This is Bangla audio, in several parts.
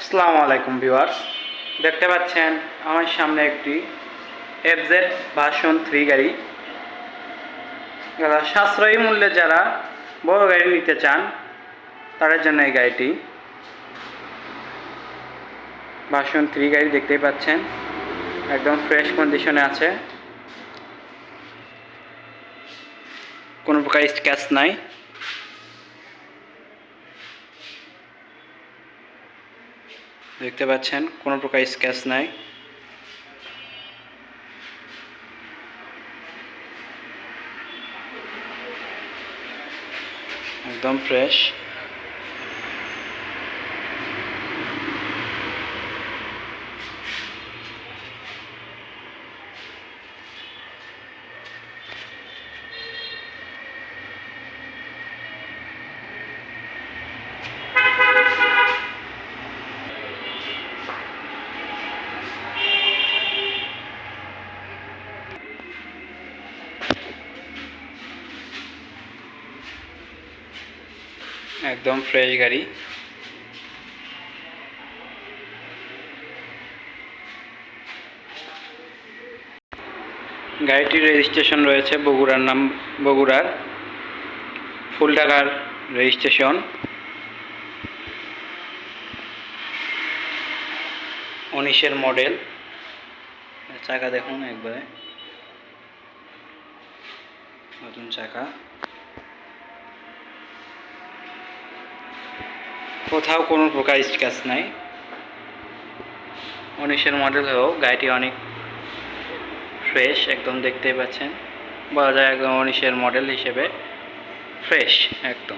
আসসালামু আলাইকুম ভিউয়ার্স। দেখতে পাচ্ছেন আমার সামনে একটি এফজেড ভার্সন থ্রি গাড়ি। যারা সাশ্রয়ী মূল্যে যারা বড় গাড়ি নিতে চান, তাদের জন্য এই গাড়িটি। ভার্সন থ্রি গাড়ি দেখতেই পাচ্ছেন। একদম ফ্রেশ কন্ডিশনে আছে। কোনো প্রকার স্ক্যাচ নাই। দেখতে পাচ্ছেন কোনো প্রকার স্ক্যাচ নাই। একদম ফ্রেশ। একদম ফ্রেশ গাড়ি। গাড়িটির রেজিস্ট্রেশন রয়েছে বগুড়ার নাম, বগুড়ার ফুল রেজিস্ট্রেশন উনিশের মডেল চাকা দেখুন একবারে। নতুন চাকা। কোথাও কোনো প্রকার স্ক্র্যাচ নাই। উনিশের মডেল হয়েও গাড়িটি অনেক ফ্রেশ একদম দেখতেই পাচ্ছেন। বলা যায় একদম উনিশের মডেল হিসেবে ফ্রেশ একদম।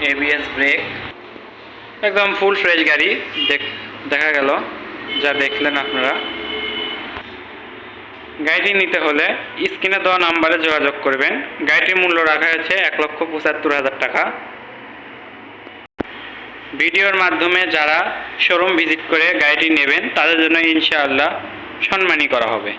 এবিএস ব্রেক একদম ফুল ফ্রেশ গাড়ি দেখ- দেখা গেল, যা দেখলেন আপনারা। গাড়িটি নিতে হলে স্ক্রিনে দেওয়া নাম্বারে যোগাযোগ করবেন। গাড়িটির মূল্য রাখা হয়েছে এক লক্ষ পঁচাত্তর হাজার টাকা। ভিডিওর মাধ্যমে যারা শোরুম ভিজিট করে গাড়িটি নেবেন, তাদের জন্য ইনশাআল্লাহ সম্মানী করা হবে।